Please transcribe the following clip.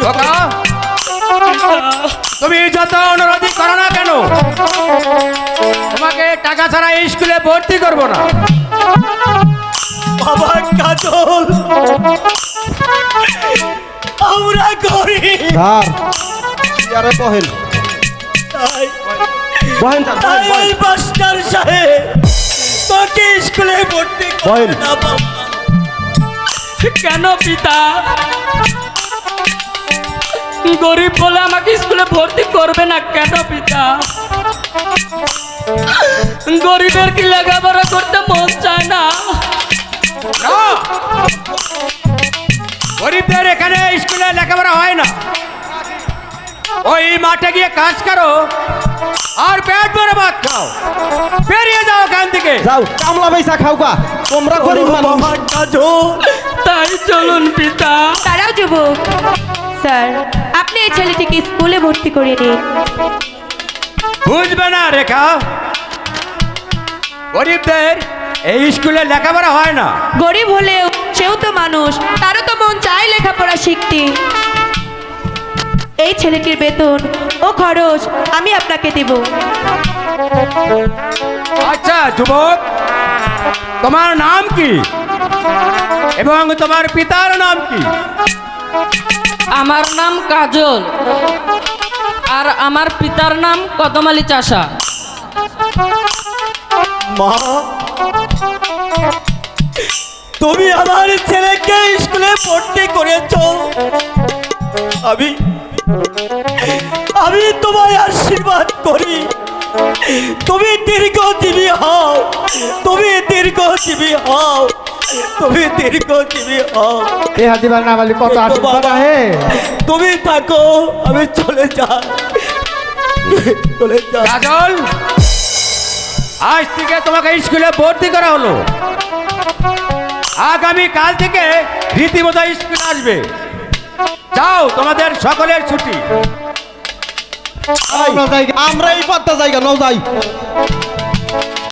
খোকা তুমি যত অনুরোধই করো না কেন? তোমাকে টাকা ছাড়া স্কুলে ভর্তি করব না। বাবা কাজল। আমরা ইয়ারে বহেন তাই বহেন। মাস্টার সাহেব তোকে স্কুলে ভর্তি বহেন। করে না বাবা। কেন পিতা? গরিব বলে আমাকে স্কুলে ভর্তি করবে না কেন পিতা? গরিবের কি লেখাপড়া করতে মন চায় না। গরিবদের এখানে স্কুলে লেখাপড়া হয় না। ওই মাঠে গিয়ে কাজ করো আর পেট ভরে ভাত খাও। বেরিয়ে যাও ওখান থেকে। যাও কামলা পয়সা খাও গা তোমরা গরিব মানুষ। তাই চলুন পিতা। তারাও যুবক। স্যার আপনি এই ছেলেটিকে স্কুলে ভর্তি করে নিন। বুঝবে না রেখা। গরিবদের এই স্কুলে লেখাপড়া হয় না। গরিব হলেও সেও তো মানুষ তারও তো মন চায় লেখাপড়া শিখতে। এই ছেলেটির বেতন ও খরচ আমি আপনাকে দেব। আচ্ছা যুবক তোমার নাম কি? এবং তোমার পিতার নাম কি? আমার নাম কাজল আর আমার পিতার নাম কদমালি চাষা। মা তুমি আমার ছেলেকে স্কুলে ভর্তি করেছ। আমি আমি তোমায় আশীর্বাদ করি। তুমি দীর্ঘজীবী হও। তুমি দীর্ঘজীবী হও। তুমি দীর্ঘজীবী হও। এ হাতিবার না বলি কত আশীর্বাদ বাবা, হে তুমি থাকো আমি চলে যাই। চলে যাই। কাজল আজ থেকে তোমাকে স্কুলে ভর্তি করা হলো। আগামী কাল থেকে রীতিমতো স্কুলে আসবে। যাও তোমাদের সকলের ছুটি। আমরা এই পথটা জায়গা নাও যাই।